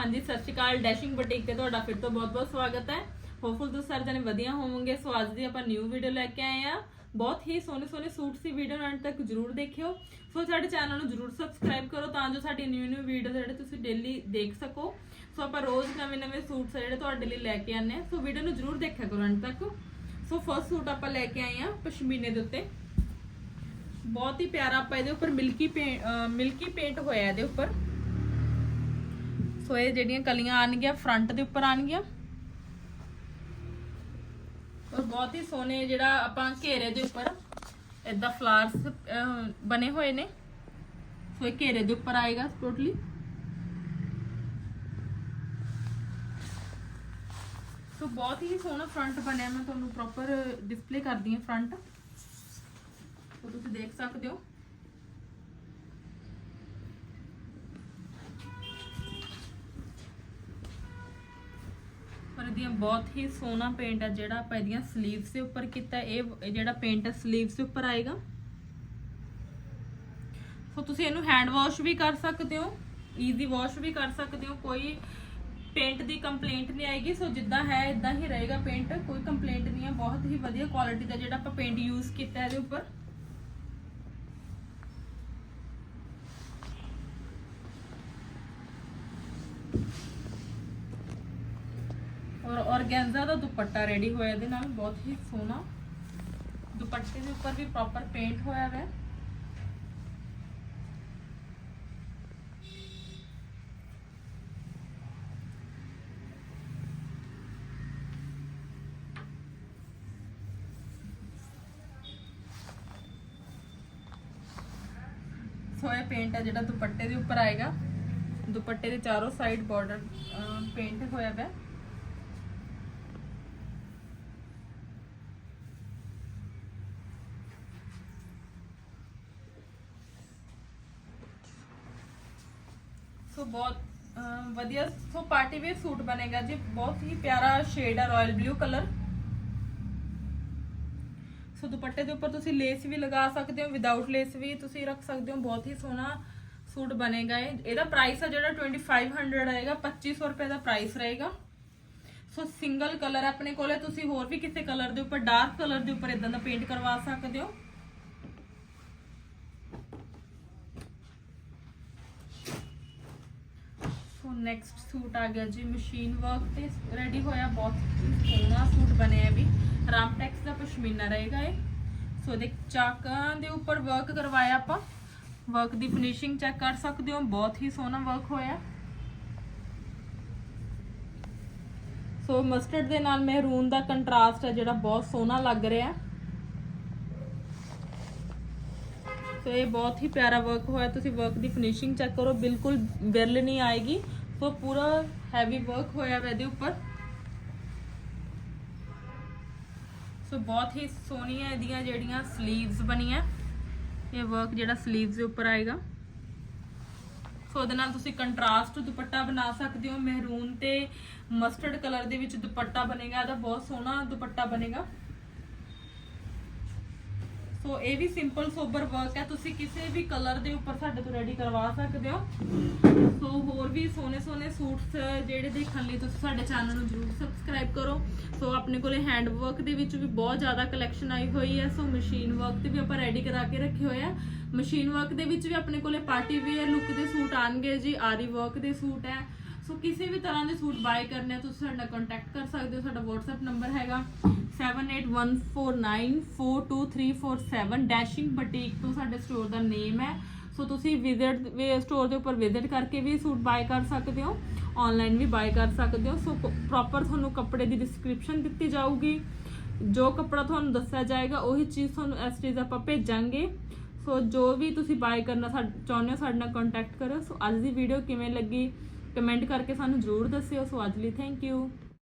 ਹਾਂਜੀ, ਸਤਿ ਸ਼੍ਰੀ ਅਕਾਲ, dashing boutique ਤੇ ਤੁਹਾਡਾ ਫਿਰ ਤੋਂ ਬਹੁਤ-ਬਹੁਤ ਸਵਾਗਤ ਹੈ। ਹੋਪਫੁਲ ਤੁਸੀਂ ਸਾਰੇ ਜਣੇ ਵਧੀਆ ਹੋਵੋਗੇ। ਸੋ ਅੱਜ ਦੀ ਆਪਾਂ ਨਿਊ ਵੀਡੀਓ ਲੈ ਕੇ ਆਏ ਆ ਬਹੁਤ ਹੀ ਸੋਹਣੇ ਸੋਹਣੇ ਸੂਟ ਸੀ ਵੀਡੀਓ ਨੂੰ ਅੰਤ ਤੱਕ ਜਰੂਰ ਦੇਖਿਓ। ਸੋ ਸਾਡੇ ਚੈਨਲ ਨੂੰ ਜਰੂਰ ਸਬਸਕ੍ਰਾਈਬ ਕਰੋ ਤਾਂ ਜੋ ਸਾਡੀ ਨਿਊ ਨਿਊ ਵੀਡੀਓ ਜਿਹੜੇ ਤੁਸੀਂ ਡੇਲੀ ਦੇਖ ਸਕੋ। ਸੋ ਆਪਾਂ ਰੋਜ਼ ਨਵੇਂ-ਨਵੇਂ ਸੂਟਸ ਜਿਹੜੇ ਤੁਹਾਡੇ ਲਈ ਲੈ ਕੇ ਆਨੇ ਆ ਸੋ ਵੀਡੀਓ ਨੂੰ ਜਰੂਰ ਦੇਖਿਆ ਕਰੋ ਅੰਤ ਤੱਕ। ਸੋ ਫਰਸਟ ਸੂਟ ਆਪਾਂ ਲੈ ਕੇ ਆਏ ਆ ਪਸ਼ਮੀਨੇ ਦੇ ਉੱਤੇ। ਬਹੁਤ ਹੀ ਪਿਆਰਾ ਆਪਾਂ ਇਹਦੇ ਉੱਪਰ ਮਿਲਕੀ ਪੇਂਟ ਮਿਲਕੀ ਪੇਂਟ ਹੋਇਆ ਇਹਦੇ ਉੱਪਰ। ਸੋ ਇਹ ਜਿਹੜੀਆਂ ਕਲੀਆਂ ਆਣਗੀਆਂ ਫਰੰਟ ਦੇ ਉੱਪਰ ਆਣਗੀਆਂ। ਔਰ ਬਹੁਤ ਹੀ ਸੋਹਣੇ ਜਿਹੜਾ ਆਪਾਂ ਘੇਰੇ ਦੇ ਉੱਪਰ ਇਦਾਂ ਫਲਾਵਰਸ ਬਣੇ ਹੋਏ ਨੇ। ਸੋ ਇਹ ਘੇਰੇ ਦੇ ਉੱਪਰ ਆਏਗਾ ਟੋਟਲੀ ਸੋ ਬਹੁਤ ਹੀ ਸੋਹਣਾ ਫਰੰਟ ਬਣਿਆ, ਮੈਂ ਤੁਹਾਨੂੰ ਪ੍ਰੋਪਰ ਡਿਸਪਲੇ ਕਰਦੀ ਹਾਂ ਫਰੰਟ ਸੋ ਤੁਸੀਂ ਦੇਖ ਸਕਦੇ ਹੋ। ਪਰ ਬਹੁਤ ਹੀ ਸੋਹਣਾ ਪੇਂਟ ਹੈ ਜਿਹੜਾ ਆਪਾਂ ਇਹਦੀਆਂ 슬ੀਵਸ ਦੇ ਉੱਪਰ ਕੀਤਾ ਇਹ ਜਿਹੜਾ ਪੇਂਟ ਹੈ 슬ੀਵਸ ਦੇ ਉੱਪਰ ਆਏਗਾ। ਸੋ ਤੁਸੀਂ ਇਹਨੂੰ ਹੈਂਡ ਵਾਸ਼ ਵੀ ਕਰ ਸਕਦੇ ਹੋ ਈਜ਼ੀ ਵਾਸ਼ ਵੀ ਕਰ ਸਕਦੇ ਹੋ, ਕੋਈ ਪੇਂਟ ਦੀ ਕੰਪਲੇਂਟ ਨਹੀਂ ਆਏਗੀ। ਸੋ ਜਿੱਦਾਂ ਹੈ ਇਦਾਂ ਹੀ ਰਹੇਗਾ ਪੇਂਟ ਕੋਈ ਕੰਪਲੇਂਟ ਨਹੀਂ ਹੈ, ਬਹੁਤ ਹੀ ਵਧੀਆ ਕੁਆਲਿਟੀ ਦਾ ਜਿਹੜਾ ਆਪਾਂ ਪੇਂਟ ਯੂਜ਼ ਕੀਤਾ ਇਹਦੇ ਉੱਪਰ ਔਰ ਔਰਗੈਂਜ਼ਾ ਦਾ ਦੁਪੱਟਾ ਰੈਡੀ ਹੋਇਆ ਇਹਦੇ ਨਾਲ, ਬਹੁਤ ਹੀ ਸੋਹਣਾ। ਦੁਪੱਟੇ ਦੇ ਉੱਪਰ ਵੀ ਪ੍ਰੋਪਰ ਪੇਂਟ ਹੋਇਆ ਹੈ ਸੋ ਇਹ ਪੇਂਟ ਹੈ ਜਿਹੜਾ ਦੁਪੱਟੇ ਦੇ ਉੱਪਰ ਆਏਗਾ। ਦੁਪੱਟੇ ਦੇ ਚਾਰੋਂ ਸਾਈਡ ਬਾਰਡਰ ਪੇਂਟ ਹੋਇਆ ਹੈ ਸੋ ਬਹੁਤ ਅਮ, ਵਧੀਆ ਸੋ ਪਾਰਟੀ ਵੇਅਰ ਸੂਟ ਬਣੇਗਾ ਜੀ। ਬਹੁਤ ਹੀ ਪਿਆਰਾ ਸ਼ੇਡ ਹੈ ਰਾਇਲ ਬਲੂ ਕਲਰ ਸੋ ਦੁਪੱਟੇ ਦੇ ਉੱਪਰ ਤੁਸੀਂ ਲੇਸ ਵੀ ਲਗਾ ਸਕਦੇ ਹੋ। ਵਿਦਆਊਟ ਲੇਸ ਵੀ ਤੁਸੀਂ ਰੱਖ ਸਕਦੇ ਹੋ। ਬਹੁਤ ਹੀ ਸੋਹਣਾ ਸੂਟ ਬਣੇਗਾ ਇਹ। ਇਹਦਾ ਪ੍ਰਾਈਸ ਹੈ ਜਿਹੜਾ 2500 ਆਏਗਾ। 2500 ਰੁਪਏ ਦਾ ਪ੍ਰਾਈਸ ਰਹੇਗਾ। ਸੋ ਸਿੰਗਲ ਕਲਰ ਆਪਣੇ ਕੋਲੇ ਤੁਸੀਂ ਹੋਰ ਵੀ ਕਿਸੇ ਕਲਰ ਦੇ ਉੱਪਰ ਡਾਰਕ ਕਲਰ ਦੇ ਉੱਪਰ ਇਦਾਂ ਦਾ ਪੇਂਟ ਕਰਵਾ ਸਕਦੇ ਹੋ। ਸੋ ਨੈਕਸਟ ਸੂਟ ਆ ਗਿਆ ਜੀ ਮਸ਼ੀਨ ਵਰਕ ਤੇ ਰੈਡੀ ਹੋਇਆ ਬਹੁਤ ਸੋਹਣਾ ਸੂਟ ਬਣਿਆ ਵੀ। ਰਾਮਟੈਕਸ ਦਾ ਪਸ਼ਮੀਨਾ ਰਹੇਗਾ ਇਹ। ਸੋ ਦੇ ਚਾਕਾਂ ਦੇ ਉੱਪਰ ਵਰਕ ਕਰਵਾਇਆ ਆਪਾਂ। ਵਰਕ ਦੀ ਫਿਨਿਸ਼ਿੰਗ ਚੈੱਕ ਕਰ ਸਕਦੇ ਹੋ, ਬਹੁਤ ਹੀ ਸੋਹਣਾ ਵਰਕ ਹੋਇਆ। ਸੋ ਮਸਟਰਡ ਦੇ ਨਾਲ ਮਹਿਰੂਨ ਦਾ ਕੰਟਰਾਸਟ ਹੈ ਜਿਹੜਾ ਬਹੁਤ ਸੋਹਣਾ ਲੱਗ ਰਿਹਾ। ਸੋ ਇਹ ਬਹੁਤ ਹੀ ਪਿਆਰਾ ਵਰਕ ਹੋਇਆ। ਤੁਸੀਂ ਵਰਕ ਦੀ ਫਿਨਿਸ਼ਿੰਗ ਚੈੱਕ ਕਰੋ, ਬਿਲਕੁਲ ਵਿਰਲ ਨਹੀਂ ਆਏਗੀ। ਸੋ ਪੂਰਾ ਹੈਵੀ ਵਰਕ ਹੋਇਆ ਵਾ ਇਹਦੇ ਉੱਪਰ। ਸੋ ਬਹੁਤ ਹੀ ਸੋਹਣੀਆਂ ਇਹਦੀਆਂ ਜਿਹੜੀਆਂ 슬ੀਵਸ ਬਣੀਆਂ। ਇਹ ਵਰਕ ਜਿਹੜਾ 슬ੀਵਸ ਦੇ ਉੱਪਰ ਆਏਗਾ। ਸੋ ਉਹਦੇ ਨਾਲ ਤੁਸੀਂ ਕੰਟਰਾਸਟ ਦੁਪੱਟਾ ਬਣਾ ਸਕਦੇ ਹੋ। ਮਹਿਰੂਨ ਤੇ ਮਸਟਰਡ ਕਲਰ ਦੇ ਵਿੱਚ ਦੁਪੱਟਾ ਬਣੇਗਾ। ਇਹਦਾ ਬਹੁਤ ਸੋਹਣਾ ਦੁਪੱਟਾ ਬਣੇਗਾ। ਸੋ ਇਹ ਵੀ ਸਿੰਪਲ ਸੋਬਰ ਵਰਕ ਹੈ। ਤੁਸੀਂ ਕਿਸੇ ਵੀ ਕਲਰ ਦੇ ਉੱਪਰ ਸਾਡੇ ਤੋਂ ਰੈਡੀ ਕਰਵਾ ਸਕਦੇ ਹੋ। ਸੋ ਹੋਰ ਵੀ ਸੋਹਣੇ ਸੋਹਣੇ ਸੂਟਸ ਜਿਹੜੇ ਦੇਖਣ ਲਈ ਤੁਸੀਂ ਸਾਡੇ ਚੈਨਲ ਨੂੰ ਜਰੂਰ ਸਬਸਕ੍ਰਾਈਬ ਕਰੋ। ਸੋ ਆਪਣੇ ਕੋਲੇ ਹੈਂਡ ਵਰਕ ਦੇ ਵਿੱਚ ਵੀ ਬਹੁਤ ਜ਼ਿਆਦਾ ਕਲੈਕਸ਼ਨ ਆਈ ਹੋਈ ਹੈ। ਸੋ ਮਸ਼ੀਨ ਵਰਕ ਤੇ ਵੀ ਆਪਾਂ ਰੈਡੀ ਕਰਾ ਕੇ ਰੱਖੇ ਹੋਏ ਆ। ਮਸ਼ੀਨ ਵਰਕ ਦੇ ਵਿੱਚ ਵੀ ਆਪਣੇ ਕੋਲੇ ਪਾਰਟੀ ਵੇਅਰ ਲੁੱਕ ਦੇ ਸੂਟ ਆਣਗੇ ਜੀ। ਆਰੀ ਵਰਕ ਦੇ ਸੂਟ ਹੈ। ਸੋ ਕਿਸੇ ਵੀ ਤਰ੍ਹਾਂ ਦੇ ਸੂਟ ਬਾਏ ਕਰਨੇ ਤੁਸੀਂ ਸਾਡਾ ਨਾਲ ਕੰਟੈਕਟ ਕਰ ਸਕਦੇ ਹੋ। ਸਾਡਾ WhatsApp ਨੰਬਰ ਹੈਗਾ। 7814942347 ਡੈਸ਼ਿੰਗ ਬੁਟੀਕ ਤੋਂ ਸਾਡੇ ਸਟੋਰ ਦਾ ਨੇਮ ਹੈ। ਸੋ ਤੁਸੀਂ ਵਿਜ਼ਿਟ ਸਟੋਰ ਦੇ ਉੱਪਰ ਵਿਜ਼ਿਟ ਕਰਕੇ ਵੀ ਸੂਟ ਬਾਏ ਕਰ ਸਕਦੇ ਹੋ। ਆਨਲਾਈਨ ਵੀ ਬਾਏ ਕਰ ਸਕਦੇ ਹੋ। ਸੋ ਪ੍ਰੋਪਰ ਤੁਹਾਨੂੰ ਕੱਪੜੇ ਦੀ ਡਿਸਕ੍ਰਿਪਸ਼ਨ ਦਿੱਤੀ ਜਾਊਗੀ। ਜੋ ਕੱਪੜਾ ਤੁਹਾਨੂੰ ਦੱਸਿਆ ਜਾਏਗਾ, ਉਹੀ ਚੀਜ਼ ਤੁਹਾਨੂੰ ਐਸ ਚੀਜ਼ ਆਪਾਂ ਭੇਜਾਂਗੇ। ਸੋ ਜੋ ਵੀ ਤੁਸੀਂ ਬਾਏ ਕਰਨਾ ਸਾ- ਚਾਹੁੰਦੇ ਹੋ, ਸਾਡੇ ਨਾਲ ਕੰਟੈਕਟ ਕਰੋ ਸੋ ਅੱਜ ਦੀ ਵੀਡੀਓ ਕਿਵੇਂ ਲੱਗੀ? ਕਮੈਂਟ ਕਰਕੇ ਸਾਨੂੰ ਜ਼ਰੂਰ ਦੱਸਿਓ। ਸੋ ਅੱਜ ਲਈ ਥੈਂਕ ਯੂ